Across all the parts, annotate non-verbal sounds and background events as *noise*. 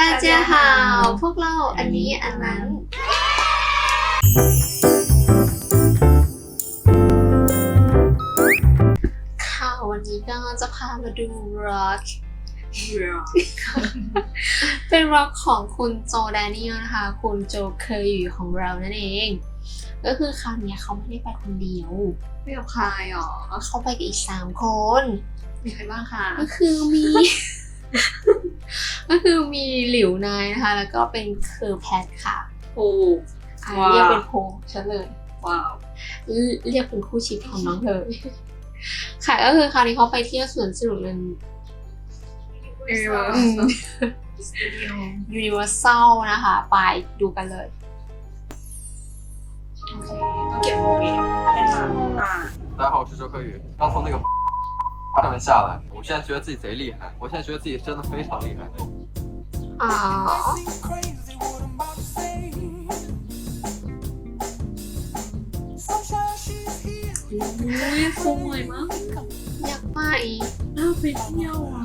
大家好พวกเราอันนี้อันนั้น ค่ะวันนี้ก็จะพามาดูร็อก เป็นร็อกของคุณโจแดเนียลนะคะ คุณโจเคยอยู่ของเรานั่นเอง ก็คือคราวเนี้ยเขาไม่ได้ไปคนเดียว ไม่กับใครหรอ เขาไปกับอีกสามคน มีใครบ้างคะ ก็คือมี ก็ คือมีหลิวนายนะคะ แล้วก็เป็นเคอร์แพทค่ะ ถูก อ่ะ ว้าว เรียกเป็นโพเฉลย ว้าว เรียกเป็นคู่ชิปของน้องเธอ ค่ะก็คือคราวนี้เขาไปเที่ยวสวนสนุกนัน เอว อืม ยูนิเวอร์แซลนะคะ ไปดูกันเลย ต้องเก็บโมเมนต์ให้ทันอ่า 大家好，我是周柯宇，刚从那个上面下来，我现在觉得自己贼厉害，我现在觉得自己真的非常厉害。 อ๋อ อุ้ยสวยมาก อยากไป น่าไปเที่ยวอ่ะ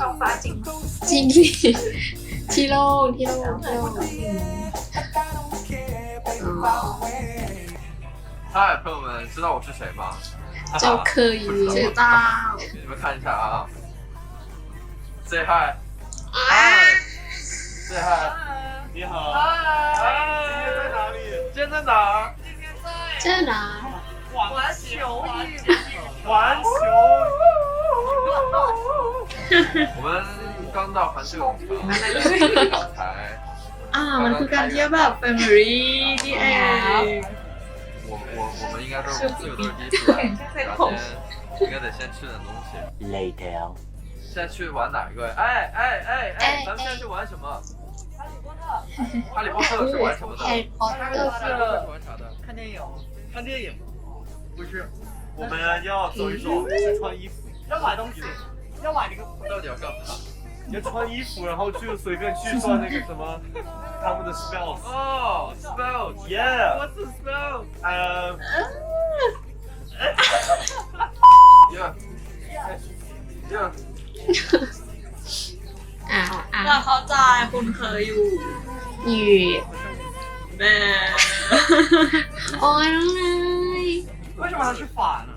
ท้องฟ้าจริง จริงสิที่โล่งที่โล่งที่โล่งอ๋อ 嗨，朋友们，知道我是谁吗？ โจเคยอยู่ ชื่อเต้า 你们看一下啊，Say hi， อ่า Say hi，你好，嗨，今天在哪里？今天在哪儿？เจ้าหนา 环球环球我们刚到环球影城，*laughs* 才 อ่ามันคือการเที่ยวแบบ family ที่เอง 我我我们应该都是四个都是第一次来，然后先应该得先吃点东西。 Later. 现在去玩哪一个？哎哎哎哎，咱们现在去玩什么？哈利波特。哈利波特是玩什么的？哈利波特是玩啥的？看电影。看电影？不是，我们要走一走，去穿衣服，要买东西，要买这个到葡萄吊坠。要穿衣服，然后去随便去转那个什么 *laughs* 他们的 smells。哦，smells yeah。What's the smell？Um。Yeah. Yeah. Yeah. อ้าวอ้า เรา ว เข้าใจคุณเคยอยู่ อยู่ แม่ โอ้ยน้องนาย 为什么它是反呢？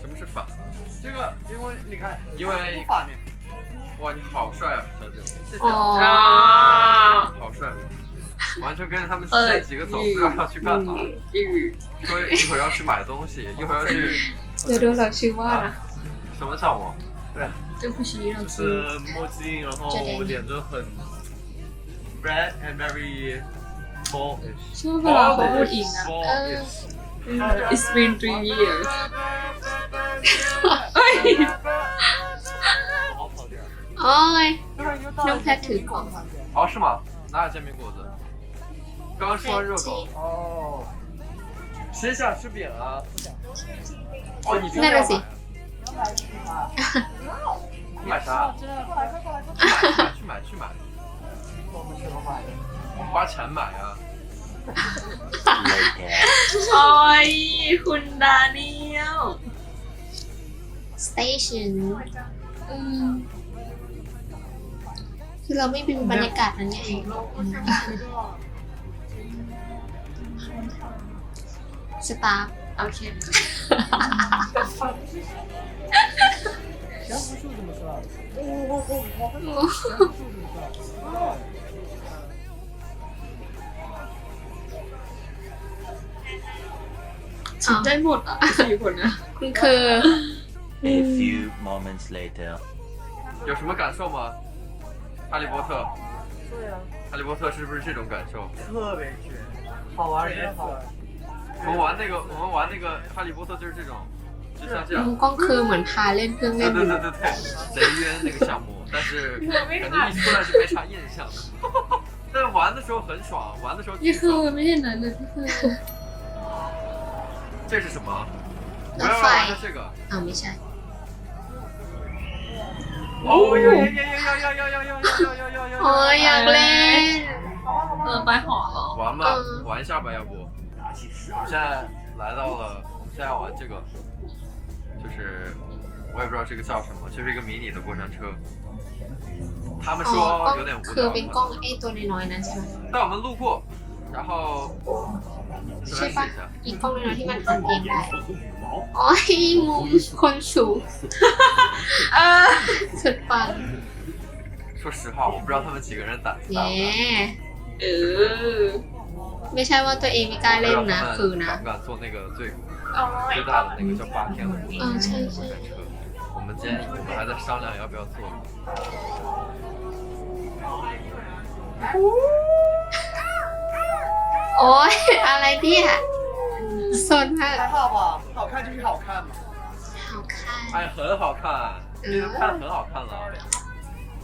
什么是反？这个，因为你看，因为反面，哇，你好帅啊，小姐，谢谢 อ๋อ 啊， อ่า 好帅，完全跟着他们现在几个走，不知道要去干嘛。 อืม 说一会儿要去买东西，一会儿要去 เดี๋ยวดูเราชื่อว่านะ 什么项目？ เ จ้าผู้ชี้เรา 就 คือ 是墨镜，然后脸就很 red and very ballish。 ชอบเวลาเขาพูดอิงอ่ะ ballish。 It's been three years เอ้ย 好跑点。 โอ้ยน้องแพทถือกล่อง 哦，是吗？哪有煎饼果子？刚刚吃完热狗。哦。谁想吃饼啊？哦，你真的要 买啊？你买啥？去买去买去买。花钱买啊！ Later. โอ้ยคุณดาเนียล สเตชันอืมคือเราไม่มีบรรยากาศนั้นไงสตาร์ โอเค *laughs* ชิมได้หมดอ่ะสี่คนนะ คุณคือ A few moments later. 有什么感受吗？哈利波特。对啊，哈利波特是不是这种感受？特别绝，好玩也好玩。我们玩那个，我们玩那个哈利波特就是这种， 就像这 มุ 样 ม。กล้องคือเหมือนพาเล่นเครื่อง 对 เล่นอ 对 ยู่ 对对对，贼冤那个项目，但是感觉一出来就没啥印象。但是玩的时候很爽，玩的时候 นี่ 挺 คือ 爽。 ไม่เห็นอะไรเลยที่คือ 这是什么？我 รถ 要 ไฟ 玩的这个。 อ้าวไม่ใช่ 哦呀呀呀呀呀呀呀呀呀呀呀呀！ โอ้ยอยากเล่น เออไปหอเหรอ 玩吧嗯，玩一下吧，要不？我们现在来到了， 我们现在要玩这个，就是我也不知道这个叫什么，就是一个迷你的过山车， 他们 อ๋อกล้อง 说有点无 คือ 聊 เป็นกล้องไอ้ตัวน้อยๆนั้นใช่ไหม 带我们路过然后随 ใช่ 便试 ปะ 一下 อีกกล้องน้อยๆที่มันหันเองได้อ๋อมุมคนสูงเอ*laughs* อสุดปัง 说实话我不知道他们几个人胆子大 แย่ 不大 เออ ไม่ใช่ว่าตัวเองไม่กล้า 不知 เล่น 道 นะ 他 คือ 们 นะ 敢不敢坐那个最 อ๋อไอ้ 最 ตอ 大 น 的那个叫八天的嗯是是过山车。我们今天我们还在商量要不要坐。 โอ๊ย อะไรเนี่ยสนมาก 还好吧，好看就是好看嘛。 好看哎，很好看，这个看很好看了。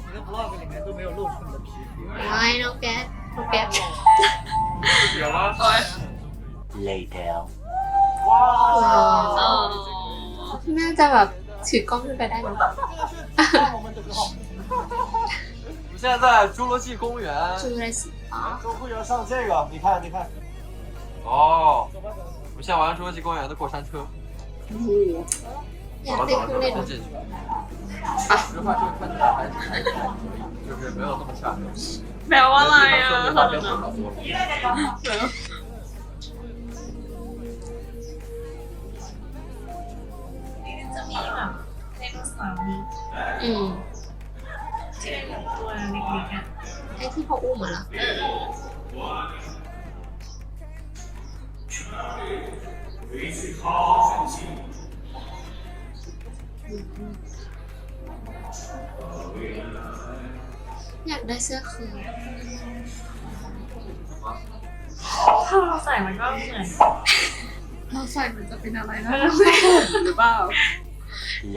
你的 vlog 里面都没有露出你的皮肤。 โอ้ยน้องแก๊สน้องแก๊ส 有吗？ Later. 哇 อ๋อน่าจะแบบถือกล้องขึ้นไปได้ไหม 我们的歌好。我们现在在侏罗纪公园。 จูไรสิอ๋อ 周会员上这个，你看，你看。哦，我们现在玩侏罗纪公园的过山车。 โอ้โหอยาก 走了 เล่น 走 เครื่องเล่น 了，先进去。实话，这个看起来还是还可以， ไม่เราต้อระชาแปลว่าอะไรอะขอโทษนะจะมีแบบไดโนเสาร์อืมที่เป็นแบบตัวเล็กๆอะไอ้ที่เขาอุ้มอะเหรอ ยากได้เสื้อคืน ถ้าเราใส่มันก็เหมือน เราใส่มันจะเป็นอะไรนะ หรือเปล่า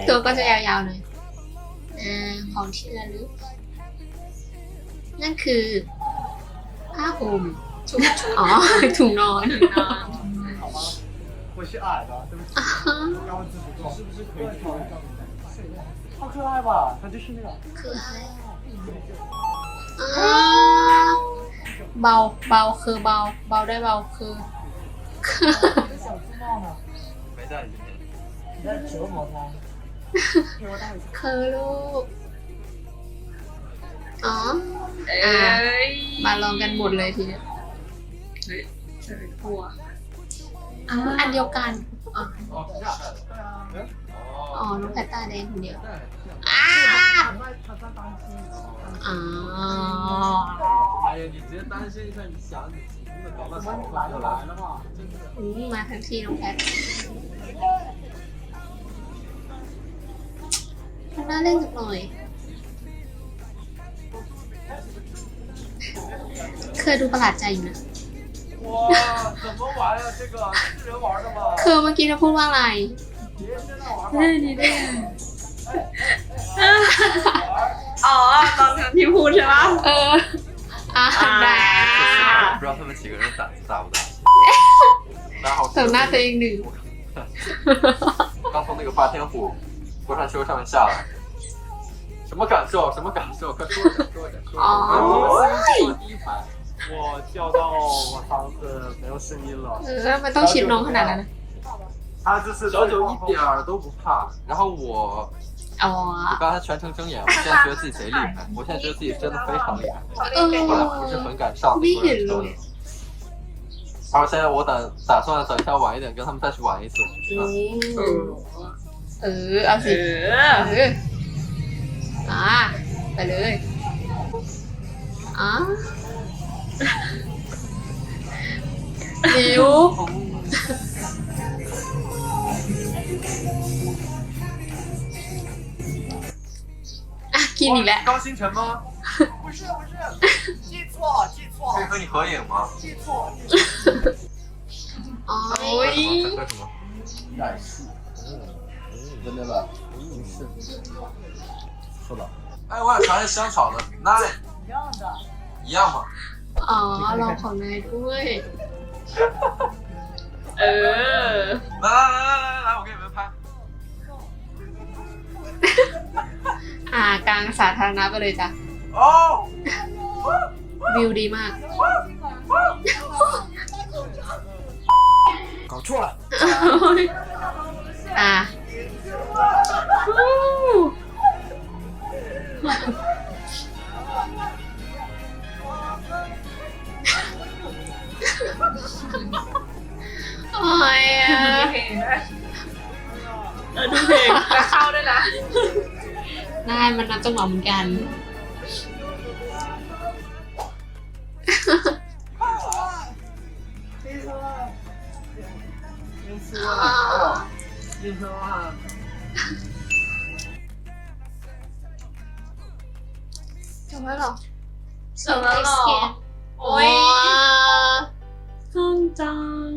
ตัว Later. ก็จะยาวๆหน่อยอ่าของที่ระลึก นั่นคือผ้าห่ม ชุดชุด อ๋อ ถุงนอน นอน 好吗？我是矮的，对不起，高姿不重，是不是可以挑一张？好可爱吧？它就是那个。 คืออะไรอ่า เบาเบาคือเบา เบาได้เบาคือ 这小猪帽呢？没在里面。你在折磨它。给我带回去。 คือลูก อ๋อ เอ้ย มาลองกันหมดเลยทีเนี้ย จะเป็นกลัว อ่าอันเดียวกัน อ๋อ 哦，是这样戴的。对啊。 อ๋อ น้องแพตตาแดงคนเดียว 戴 อ้า 他在他在担心。 อ๋อ 哎呀，你直接担心一下，你想你真的搞我到们来都来了嘛，真的。 อืมมาทั้งทีน้องแพทมันน่าเล่นจังหน่อย เคยดูประหลาดใจอยู่นะ 哇，怎么玩呀？这个是人玩的吗？ คือเมื่อกี้เราพูดว่าอะไร 别人在那玩 เฮ้ยนี่ได้ไง *laughs* อ๋อ ตอนนั้นที่พูดใช่ปะ เออ อ่าได้ 不知道他们几个人胆子大不大。大家好， ต่อหน้าตัวเองหนึ่ง 刚从那个霸天虎过山车上面下来，什么感受？什么感受？快说一下，说一下，说一下。哦我们四个人坐第一排，我叫到我房子没有声音了。 เออ มันต้องชิดน้องขนาดนั้นนะ 他就是小九一点儿都不怕。然后我 อ๋อ 我刚才全程睁眼，我现在觉得自己贼厉害，*laughs* 我现在觉得自己真的非常厉害。 เออ 本来不是很敢上的 ไม่ 过 เห็น 山 เล 车 ย 的。然后现在我打打算等一下晚一点跟他们再去玩一次。 อื 啊 มเออ เอา เอ สิ อ เอออ่าไปเลยอ่า*laughs* หิว *laughs* 高星辰吗？不是不是，记错记错。可以和你合影吗？记错。啊！福一。在什么？奶昔。真的吗？福一。说。哎，我想尝尝香草的，拿来。一样的。一样吗？啊，老婆奶杯。*laughs* 呃。来来来来来，我给你们拍。 อ่ากลางสาธารณะไปเลยจ้ะวิวดีมาก搞错ชั่วอู้โอ้ยอะดูเพลงแต่เข้าด้วยนะ ได้มันนับจังหวะเหมือนกัน จบแล้วหรอจบแล้วหรอโอ้ยข้างจัง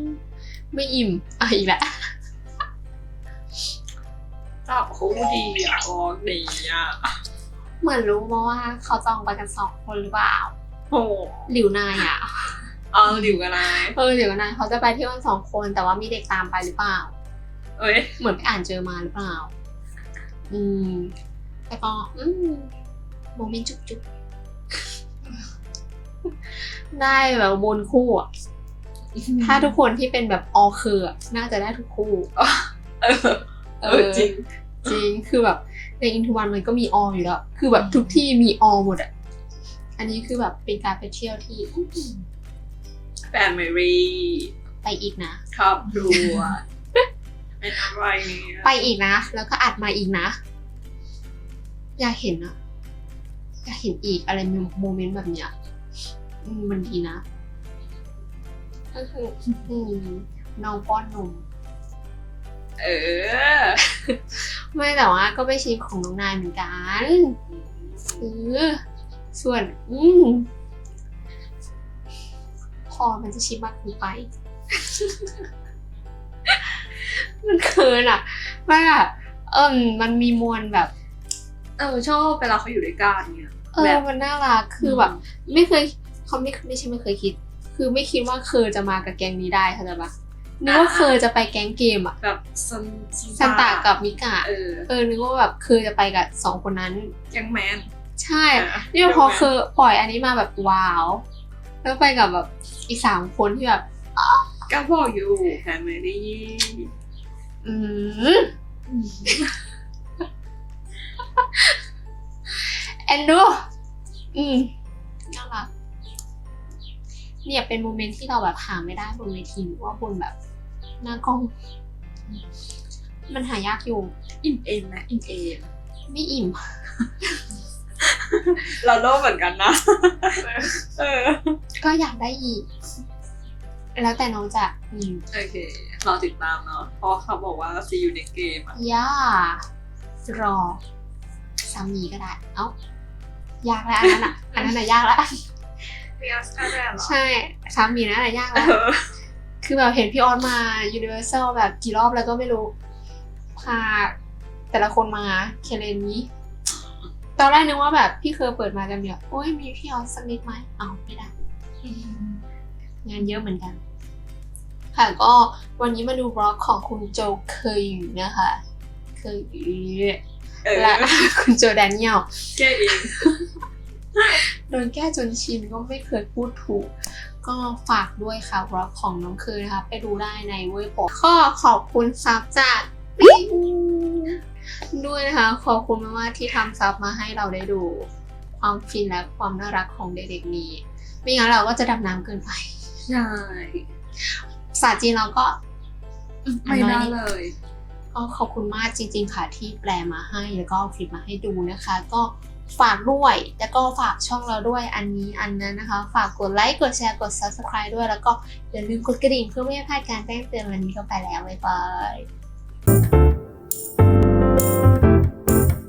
ไม่อิ่มอะอีกแล้ว จับคู่ดีอะวอกดีอะเหมือนรู้มาว่าเขาจองไปกันสองคนหรือเปล่าโหหลิวนายอะ เอาหลิวกันนายเออหลิวนายเขาจะไปเที่ยวกันสองคนแต่ว่ามีเด็กตามไปหรือเปล่า เอ้ยเหมือนไปอ่านเจอมาหรือเปล่า อืมแต่ก็อืมโมเมนต์จุ๊บจุ๊บได้แบบบนคู่อะถ้าทุกคนที่เป็นแบบออเคอร์อะน่าจะได้ทุกคู่ เออ เออจริง จริงคือแบบในอินทวันมันก็มีอออยู่แล้ว คือแบบทุกที่มีออหมดอะ อันนี้คือแบบเป็นการไปเที่ยวที่อื้อหือแฟมิลี่ไปอีกนะ ครอบครัวเป็นอะไรเนี่ยไปอีกนะ แล้วก็อัดมาอีกนะ อยากเห็นอะอยากเห็นอีกอะไรโมเมนต์แบบเนี้ยอืมมันดีนะก็คืออืมน้องป้อนนม เออ ไม่แต่ว่าก็ไปชิมของน้องนายเหมือนกันเออส่วนอืมพอมันจะชิมมากเกินไป มันเคินอะว่าเออมันมีมวลแบบ เออชอบเวลาเขาอยู่ด้วยกันเนี่ยเออมันน่ารักคือแบบ ไม่เคยเขาไม่ไม่ใช่ไม่เคยคิด คือไม่คิดว่าเคอจะมากับแก๊งนี้ได้เข้าใจปะ นึกว่าเคอจะไปแก๊งเกมอะแบบซันซันตากับมิกะเออเออนึกว่าแบบเคอจะไปกับสองคนนั้นยังแมนใช่นี่พอเคอปล่อยอันนี้มาแบบว้าว แล้วไปกับแบบอีกสามคนที่แบบก็บอกอยู่แฟมิลี่อืมแอนดูอืมน่ารักเนี่ยเป็นโมเมนต์ที่เราแบบหาไม่ได้บนเวทีหรือว่าบนแบบ หน้ากล้อง มันหายากอยู่ อินเอ็มนะอินเอ็มไม่อิ่ม เราโลภเหมือนกันนะ เออ ก็อยากได้อีก แล้วแต่น้องจะอืมโอเครอติดตามเนาะ เพราะเขาบอกว่าซีอยู่ในเกมอะย่ารอสามีก็ได้ เอ้า ยากแล้วอันนั้นอะ อันนั้นอะยากแล้ว มีออสการ์ด้วยเหรอ ใช่ สามีนั่นอะยากเอแล้วอ คือแบบเห็นพี่ออสมา Universal แบบกี่รอบแล้วก็ไม่รู้ พาแต่ละคนมาเคเลนนี้ตอนแรกนึกว่าแบบพี่เคยเปิดมาจะมีแบบโอ้ยมีพี่ออสสักนิดไหมอ้าวไม่ได้งานเยอะเหมือนกัน ค่ะก็วันนี้มาดูบล็อกของคุณโจเคยอยู่นะคะเคยอยู่เออและคุณโจแดเนียลแก้เองโดนแก้จนชินก็ไม่เคยพูดถูก ก็ฝากด้วยค่ะบล็อกของน้องคือนะคะ ไปดูได้ในเว็บบอกข้อขอบคุณซับจากปิ๊งด้วยนะคะ ขอบคุณมากๆที่ทำซับมาให้เราได้ดูความฟินและความน่ารักของเด็กๆนี้ ไม่งั้นเราก็จะดำน้ำเกินไป ใช่ภาษาจีนเราก็ไม่น่าเลย ก็ขอบคุณมากจริง ๆ ค่ะที่แปลมาให้แล้วก็เอาคลิปมาให้ดูนะคะ ก็ ฝากด้วย แล้วก็ฝากช่องเราด้วยอันนี้อันนั้นนะคะ ฝากกดไลค์กดแชร์กด subscribe ด้วย แล้วก็อย่าลืมกดกระดิ่งเพื่อไม่ให้พลาดการแจ้งเตือนวันนี้ก็ไปแล้วบ๊ายบาย